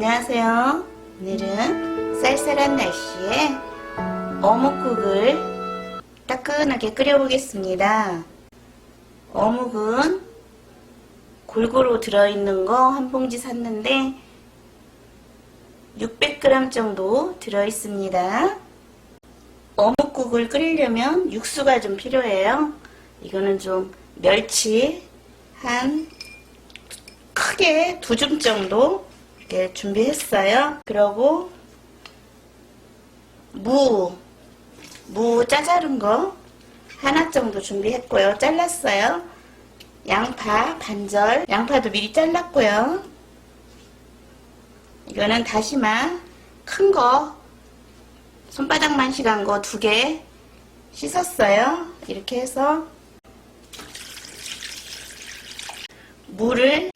안녕하세요. 오늘은 쌀쌀한 날씨에 어묵국을 따끈하게 끓여보겠습니다. 어묵은 골고루 들어있는 거 한 봉지 샀는데 600g 정도 들어있습니다. 어묵국을 끓이려면 육수가 좀 필요해요. 이거는 좀 멸치 한 크게 두 줌 정도 이렇게 준비했어요. 그리고 무, 무 짜자른 거 하나 정도 준비했고요. 잘랐어요. 양파 반절, 양파도 미리 잘랐고요. 이거는 다시마 큰 거, 손바닥만 시간 거 두 개 씻었어요. 이렇게 해서 물을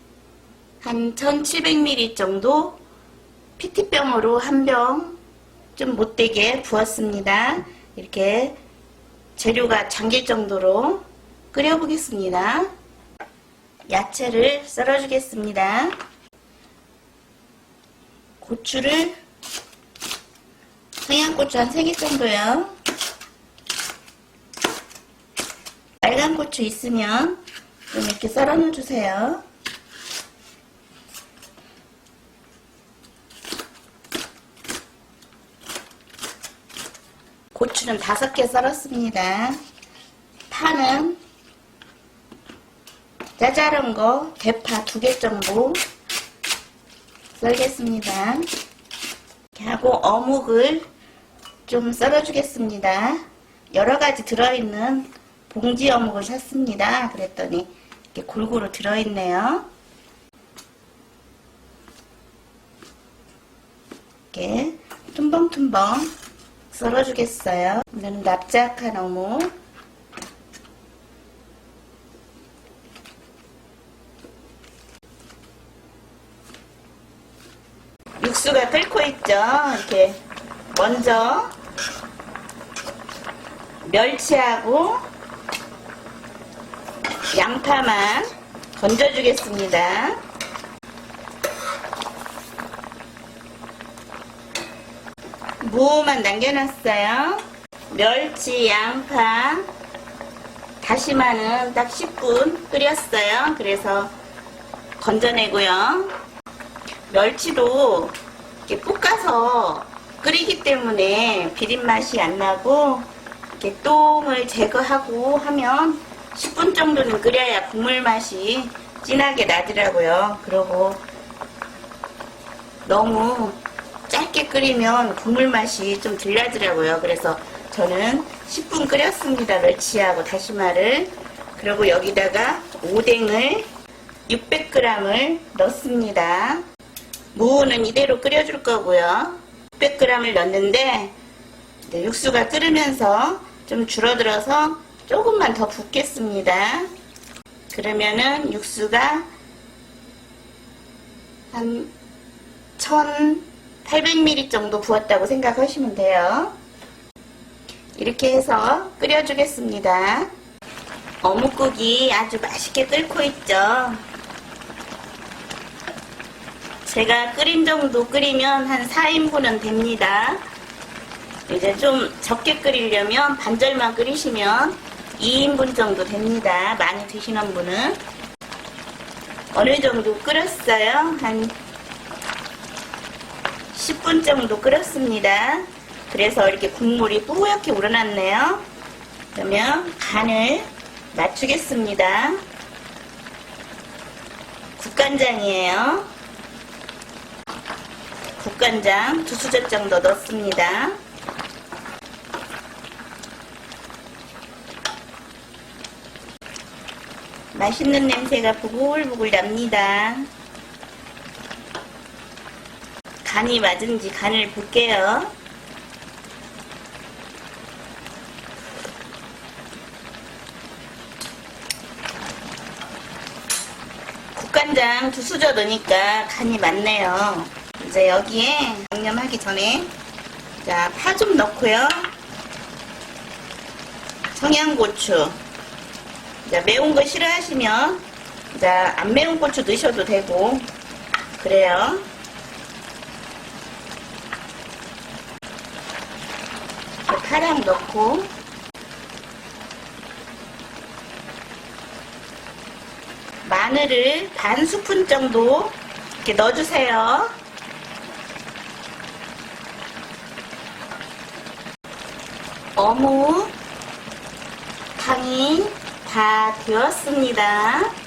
한 1700ml 정도 PT병으로 한 병 좀 못되게 부었습니다. 이렇게 재료가 잠길 정도로 끓여보겠습니다. 야채를 썰어주겠습니다. 고추를 청양고추 한 3개 정도요. 빨간 고추 있으면 좀 이렇게 썰어 넣어주세요. 고추는 다섯 개 썰었습니다. 파는 짜자른 거 대파 두 개 정도 썰겠습니다. 하고 어묵을 좀 썰어주겠습니다. 여러 가지 들어있는 봉지 어묵을 샀습니다. 그랬더니 이렇게 골고루 들어있네요. 이렇게 tum벙tum벙 썰어주겠어요. 오늘은 납작한 어묵. 육수가 끓고 있죠. 이렇게 먼저 멸치하고 양파만 건져주겠습니다. 무만 남겨놨어요. 멸치, 양파, 다시마는 딱 10분 끓였어요. 그래서 건져내고요. 멸치도 이렇게 볶아서 끓이기 때문에 비린 맛이 안 나고 이렇게 똥을 제거하고 하면 10분 정도는 끓여야 국물 맛이 진하게 나더라고요. 그리고 너무 끓이면 국물 맛이 좀 들려더라고요. 그래서 저는 10분 끓였습니다. 멸치하고 다시마를. 그리고 여기다가 오뎅을 600g을 넣습니다. 무는 이대로 끓여줄 거고요. 600g을 넣는데 육수가 끓으면서 좀 줄어들어서 조금만 더 붓겠습니다. 그러면은 육수가 한 1800ml 정도 부었다고 생각하시면 돼요. 이렇게 해서 끓여주겠습니다. 어묵국이 아주 맛있게 끓고 있죠. 제가 끓인 정도 끓이면 한 4인분은 됩니다. 이제 좀 적게 끓이려면 반절만 끓이시면 2인분 정도 됩니다. 많이 드시는 분은. 어느 정도 끓였어요? 한 10분 정도 끓였습니다. 그래서 이렇게 국물이 뿌옇게 우러났네요. 그러면 간을 맞추겠습니다. 국간장이에요. 국간장 두 수저 정도 넣습니다. 맛있는 냄새가 부글부글 납니다. 간이 맞은지 간을 볼게요. 국간장 두 수저 넣으니까 간이 맞네요. 이제 여기에 양념하기 전에 자, 파 좀 넣고요. 청양고추. 자, 매운 거 싫어하시면 자, 안 매운 고추 넣으셔도 되고 그래요. 파랑 넣고 마늘을 반 스푼 정도 이렇게 넣어주세요. 어묵, 당이 다 되었습니다.